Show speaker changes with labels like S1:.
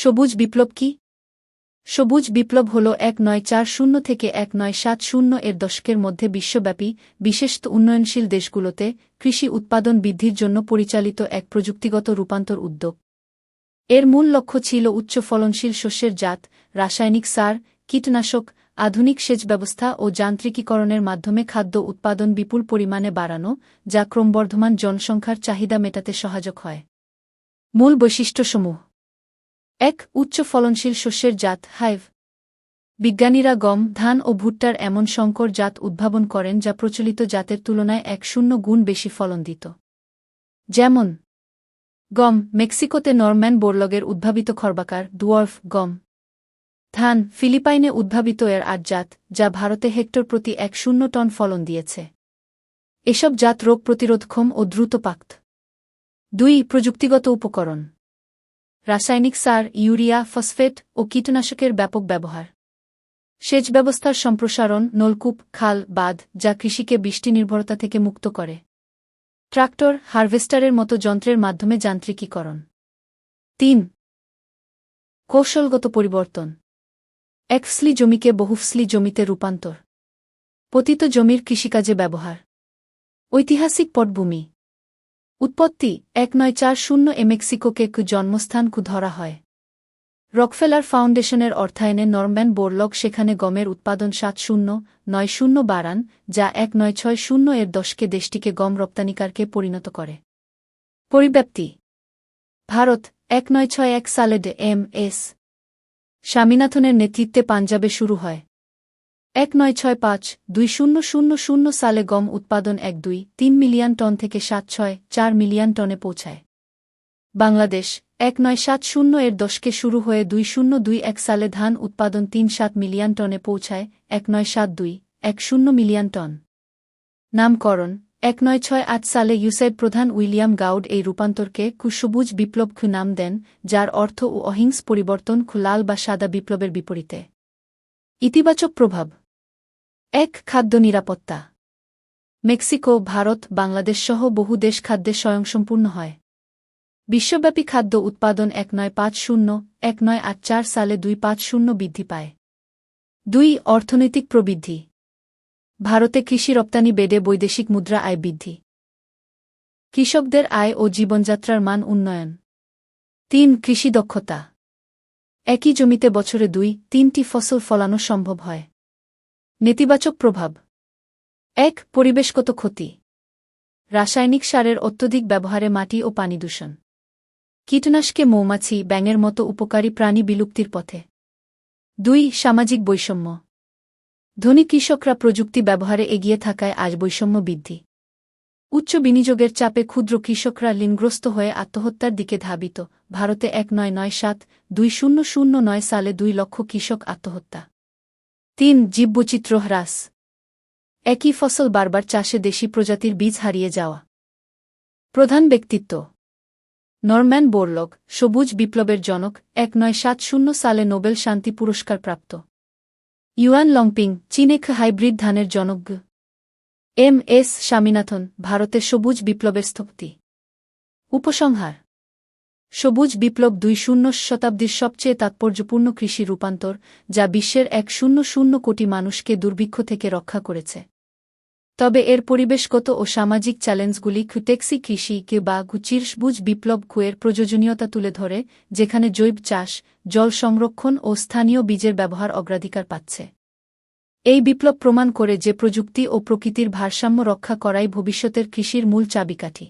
S1: সবুজ বিপ্লব কি? সবুজ বিপ্লব হল এক নয় চার শূন্য থেকে এক নয় সাত শূন্য এর দশকের মধ্যে বিশ্বব্যাপী, বিশেষত উন্নয়নশীল দেশগুলোতে কৃষি উৎপাদন বৃদ্ধির জন্য পরিচালিত এক প্রযুক্তিগত রূপান্তর উদ্যোগ। এর মূল লক্ষ্য ছিল উচ্চ ফলনশীল শস্যের জাত, রাসায়নিক সার, কীটনাশক, আধুনিক সেচ ব্যবস্থা ও যান্ত্রিকীকরণের মাধ্যমে খাদ্য উৎপাদন বিপুল পরিমাণে বাড়ানো, যা ক্রমবর্ধমান জনসংখ্যার চাহিদা মেটাতে সহায়ক হয়। মূল বৈশিষ্ট্যসমূহ এক উচ্চ ফলনশীল শস্যের জাত, হাইভ। বিজ্ঞানীরা গম, ধান ও ভুট্টার এমন সংকর জাত উদ্ভাবন করেন যা প্রচলিত জাতের তুলনায় এক শূন্য গুণ বেশি ফলন দিত যেমন, গম, মেক্সিকোতে নরম্যান বোরলগের উদ্ভাবিত খর্বাকার ডুয়ার্ফ গম। ধান, ফিলিপাইনে উদ্ভাবিত এর আট জাত, যা ভারতে হেক্টর প্রতি এক শূন্য টন ফলন দিয়েছে। এসব জাত রোগ প্রতিরোধক্ষম ও দ্রুত পাক্ত। দুই, প্রযুক্তিগত উপকরণ। রাসায়নিক সার, ইউরিয়া, ফসফেট ও কীটনাশকের ব্যাপক ব্যবহার। সেচ ব্যবস্থার সম্প্রসারণ, নলকূপ, খাল, বাঁধ, যা কৃষিকে বৃষ্টি নির্ভরতা থেকে মুক্ত করে। ট্রাক্টর, হারভেস্টারের মতো যন্ত্রের মাধ্যমে যান্ত্রিকীকরণ। তিন, কৌশলগত পরিবর্তন। একফসলি জমিকে বহুফসলি জমিতে রূপান্তর। পতিত জমির কৃষিকাজে ব্যবহার। ঐতিহাসিক পটভূমি। উৎপত্তি এক নয় চার শূন্য এ মেক্সিকোকে জন্মস্থান কু ধরা হয়। রকফেলার ফাউন্ডেশনের অর্থায়নে নরম্যান বোরলক সেখানে গমের উৎপাদন সাত শূন্য, নয় শূন্য বাড়ান যা এক নয় ছয় শূন্য এর দশকে দেশটিকে গম রপ্তানিকারকে পরিণত করে। পরিব্যাপ্তি। ভারত এক নয় ছয় এক সালে এম এস স্বামীনাথনের নেতৃত্বে পাঞ্জাবে শুরু হয়। এক নয় ছয় পাঁচ দুই শূন্য শূন্য শূন্য সালে গম উৎপাদন এক দুই তিন মিলিয়ন টন থেকে সাত ছয় চার মিলিয়ন টনে পৌঁছায়। বাংলাদেশ, এক নয় সাত শূন্য এর দশকে শুরু হয়ে দুই শূন্য দুই এক সালে ধান উৎপাদন তিন সাত মিলিয়ন টনে পৌঁছায়, এক নয় সাত দুই এক শূন্য মিলিয়ন টন। নামকরণ, এক নয় ছয় আট সালে ইউসাইড প্রধান উইলিয়াম গাউড এই রূপান্তরকে কুসবুজ বিপ্লব খু নাম দেন, যার অর্থ ও অহিংস পরিবর্তন খু লাল বা সাদা বিপ্লবের বিপরীতে। ইতিবাচক প্রভাব। এক, খাদ্য নিরাপত্তা। মেক্সিকো, ভারত, বাংলাদেশ সহ বহু দেশ খাদ্যে স্বয়ংসম্পূর্ণ হয়। বিশ্বব্যাপী খাদ্য উৎপাদন এক নয় পাঁচ শূন্য, এক নয় আট চার সালে দুই পাঁচ শূন্য বৃদ্ধি পায়। দুই, অর্থনৈতিক প্রবৃদ্ধি। ভারতে কৃষি রপ্তানি বেডে বৈদেশিক মুদ্রা আয় বৃদ্ধি। কৃষকদের আয় ও জীবনযাত্রার মান উন্নয়ন। তিন, কৃষি দক্ষতা। একই জমিতে বছরে দুই, তিনটি ফসল ফলানো সম্ভব হয়। নেতিবাচক প্রভাব। এক, পরিবেশগত ক্ষতি। রাসায়নিক সারের অত্যধিক ব্যবহারে মাটি ও পানি দূষণ। কীটনাশকে মৌমাছি, ব্যাঙের মতো উপকারী প্রাণী বিলুপ্তির পথে। দুই, সামাজিক বৈষম্য। ধনী কৃষকরা প্রযুক্তি ব্যবহারে এগিয়ে থাকায় আজ বৈষম্য বৃদ্ধি। উচ্চ বিনিয়োগের চাপে ক্ষুদ্র কৃষকরা লিনগ্রস্ত হয়ে আত্মহত্যার দিকে ধাবিত। ভারতে এক নয় নয় সাত দুই শূন্য শূন্য নয় সালে দুই লক্ষ কৃষক আত্মহত্যা। তিন, জীববৈচিত্র্য হ্রাস। একই ফসল বারবার চাষে দেশি প্রজাতির বীজ হারিয়ে যাওয়া। প্রধান ব্যক্তিত্ব। নরম্যান বোরলক সবুজ বিপ্লবের জনক, এক নয় সাত শূন্য সালে নোবেল শান্তি পুরস্কার প্রাপ্ত। ইউয়ান লংপিং চীনেক হাইব্রিড ধানের জনক এম এস স্বামীনাথন, ভারতের সবুজ বিপ্লবের স্থপতি। উপসংহার। সবুজ বিপ্লব দুই শূন্য শতাব্দীর সবচেয়ে তাৎপর্যপূর্ণ কৃষি রূপান্তর, যা বিশ্বের এক শূন্য শূন্য কোটি মানুষকে দুর্ভিক্ষ থেকে রক্ষা করেছে। তবে এর পরিবেশগত ও সামাজিক চ্যালেঞ্জগুলি খুটেক্সি কৃষি কে বা গুচিরসবুজ বিপ্লব কুয়ের প্রয়োজনীয়তা তুলে ধরে, যেখানে জৈব চাষ, জল সংরক্ষণ ও স্থানীয় বীজের ব্যবহার অগ্রাধিকার পাচ্ছে। এই বিপ্লব প্রমাণ করে যে প্রযুক্তি ও প্রকৃতির ভারসাম্য রক্ষা করাই ভবিষ্যতের কৃষির মূল চাবিকাঠি।